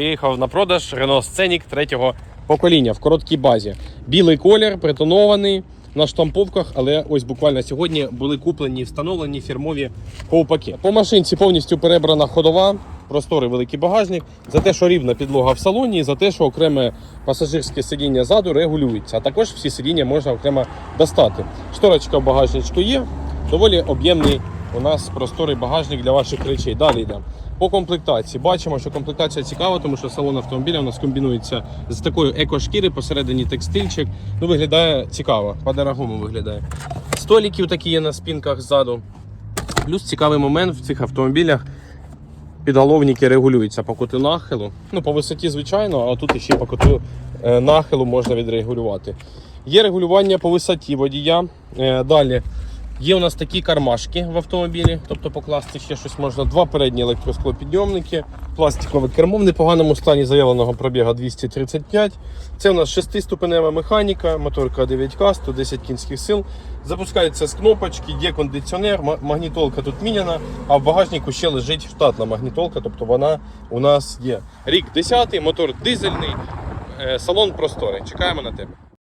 приїхав на продаж Renault Scenic третього покоління в короткій базі. Білий колір, притонований на штамповках, але ось буквально сьогодні були куплені встановлені фірмові ковпаки. По машинці повністю перебрана ходова, просторий великий багажник, за те, що рівна підлога в салоні, і за те, що окреме пасажирське сидіння ззаду регулюється. А також всі сидіння можна окремо достати. Шторочка в багажничку є, доволі об'ємний у нас просторий багажник для ваших речей. Далі йдемо. По комплектації бачимо, що комплектація цікава, тому що салон автомобіля у нас комбінується з такою екошкіри, посередині текстильчик. Ну, виглядає цікаво, по-дорогому виглядає. Століків такі є на спинках ззаду. Плюс цікавий момент в цих автомобілях. Підголовники регулюються по куту нахилу. Ну, по висоті, звичайно, а тут ще по куту е, нахилу можна відрегулювати. Є регулювання по висоті водія. Е, Далі є у нас такі кармашки в автомобілі, тобто покласти ще щось можна. Два передні електросклопідйомники, пластикове кермо в непоганому стані заявленого пробігу 235. Це у нас шестиступенева механіка, моторка 9К, 110 кінських сил. Запускається з кнопочки, є кондиціонер, магнітолка тут міняна, а в багажнику ще лежить штатна магнітолка, тобто вона у нас є. Рік 10, мотор дизельний, е, салон просторий. Чекаємо на тебе.